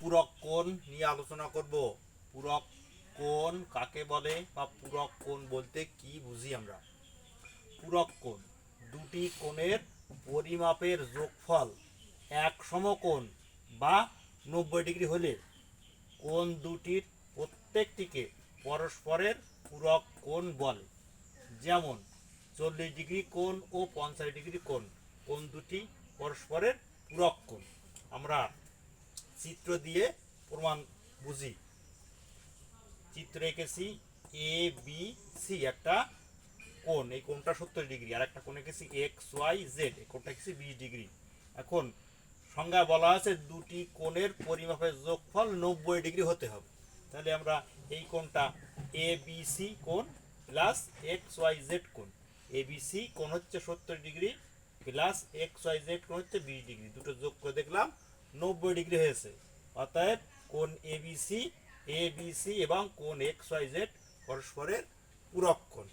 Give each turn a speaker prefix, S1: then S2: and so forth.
S1: পূরক কোণ নিয়ে আলোচনা করব। পূরক কোণ কাকে বলে বা পূরক কোণ বলতে কি বুঝি আমরা? পূরক কোণ, দুটি কোণের পরিমাপের যোগফল এক সমকোণ বা নব্বই ডিগ্রি হলে কোণ দুটির প্রত্যেকটিকে পরস্পরের পূরক কোণ বলে। যেমন চল্লিশ ডিগ্রি কোণ ও পঞ্চাশ ডিগ্রি কোণ কোণ দুটি পরস্পরের পূরক চিত্র দিয়ে প্রমাণ বুঝি। চিত্র এঁকেছি এ বি সি একটা কোণ। এই কোণটা সত্তর ডিগ্রি, আর একটা কোণ এঁকেছি এক্স ওয়াই জেড এই কোণটা এঁকেছি বিশ ডিগ্রি। এখন সংজ্ঞায় বলা আছে দুটি কোণের পরিমাপের যোগফল নব্বই ডিগ্রি হতে হবে। তাহলে আমরা এই কোণটা এ বি সি কোণ প্লাস এক্স ওয়াই জেড কোণ। এ বি সি কোণ হচ্ছে সত্তর degree plus X Y Z কোণ হচ্ছে বিশ ডিগ্রি। দুটো যোগ করে দেখলাম নব্বই ডিগ্রি হয়েছে। অতএব কোন এবিসি এবিসি এবং কোন এক্স ওয়াই জেড পরস্পরের পূরক কোণ।